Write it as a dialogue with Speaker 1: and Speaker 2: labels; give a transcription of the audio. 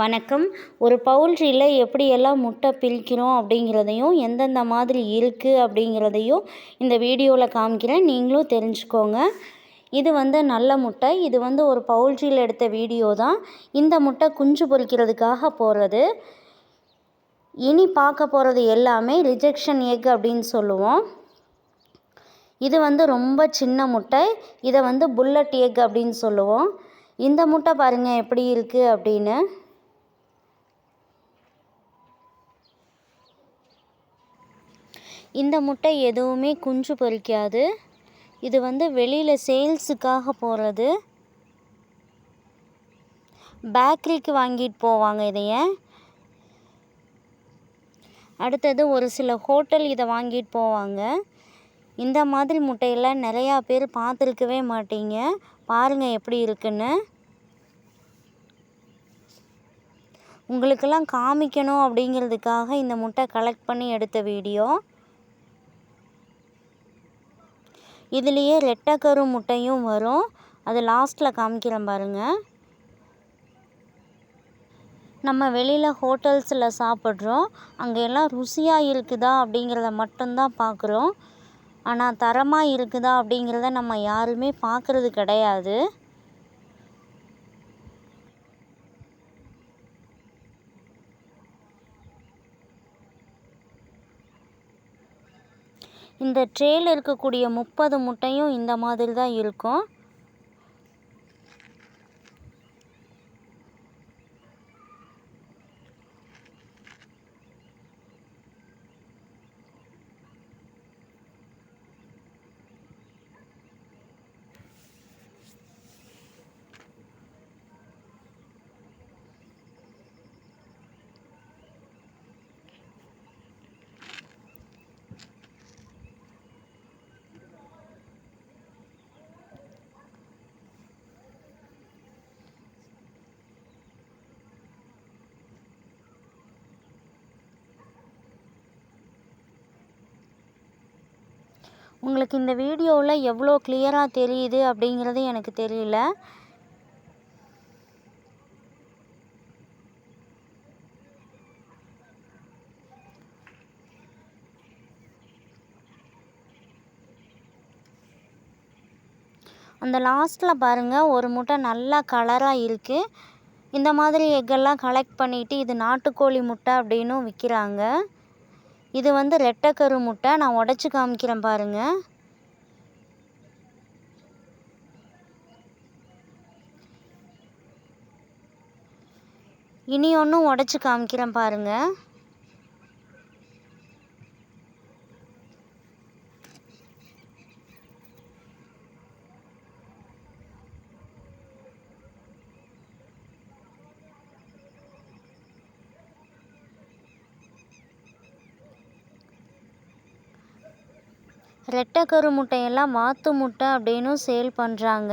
Speaker 1: வணக்கம். ஒரு பவுல்ட்ரியில் எப்படியெல்லாம் முட்டை பிரிக்கிறோம் அப்படிங்கிறதையும் எந்தெந்த மாதிரி இருக்குது அப்படிங்கிறதையும் இந்த வீடியோவில் காமிக்கிறேன். நீங்களும் தெரிஞ்சுக்கோங்க. இது வந்து நல்ல முட்டை. இது வந்து ஒரு பவுல்ட்ரியில் எடுத்த வீடியோ தான். இந்த முட்டை குஞ்சு பொரிக்கிறதுக்காக போகிறது இனி பார்க்க போகிறது எல்லாமே ரிஜெக்ஷன் எக் அப்படின்னு சொல்லுவோம். இது வந்து ரொம்ப சின்ன முட்டை. இதை வந்து புல்லட் எக் அப்படின்னு சொல்லுவோம். இந்த முட்டை பாருங்கள் எப்படி இருக்குது அப்படின்னு. இந்த முட்டை எதுவுமே குஞ்சு பொறிக்காது. இது வந்து வெளியில் சேல்ஸுக்காக போகிறது பேக்கரிக்கு வாங்கிட்டு போவாங்க இதைய. அடுத்தது ஒரு சில ஹோட்டல் இதை வாங்கிட்டு போவாங்க. இந்த மாதிரி முட்டையெல்லாம் நிறையா பேர் பார்த்துருக்கவே மாட்டீங்க. பாருங்கள் எப்படி இருக்குன்னு. உங்களுக்கெல்லாம் காமிக்கணும் அப்படிங்கிறதுக்காக இந்த முட்டை கலெக்ட் பண்ணி எடுத்த வீடியோ. இதுலேயே ரெட்டக்கரும் முட்டையும் வரும். அது லாஸ்ட்டில் காமிக்கிறேன் பாருங்கள் நம்ம வெளியில் ஹோட்டல்ஸில் சாப்பிட்றோம். அங்கே எல்லாம் ருசியாக இருக்குதா அப்படிங்கிறத மட்டும்தான் பார்க்குறோம் ஆனால் தரமாக இருக்குதா அப்படிங்கிறத நம்ம யாருமே பார்க்குறது கிடையாது. இந்த ட்ரேயில் இருக்கக்கூடிய முப்பது முட்டையும் இந்த மாதிரி தான் இருக்கும். உங்களுக்கு இந்த வீடியோவில் எவ்வளோ கிளியராக தெரியுது அப்படிங்கிறது எனக்கு தெரியல. அந்த லாஸ்ட்டில் பாருங்கள் ஒரு முட்டை நல்லா கலராக இருக்குது இந்த மாதிரி எக்கெல்லாம் கலெக்ட் பண்ணிவிட்டு இது நாட்டுக்கோழி முட்டை அப்படின்னும் விற்கிறாங்க இது வந்து ரெட்டைக்கரு முட்டை. நான் உடச்சி காமிக்கிறேன் பாருங்கள் இனி ஒன்றும் உடச்சி காமிக்கிறேன் பாருங்கள் ரெட்டைக்கரு முட்டையெல்லாம் வாத்து முட்டை அப்படின்னும் சேல் பண்ணுறாங்க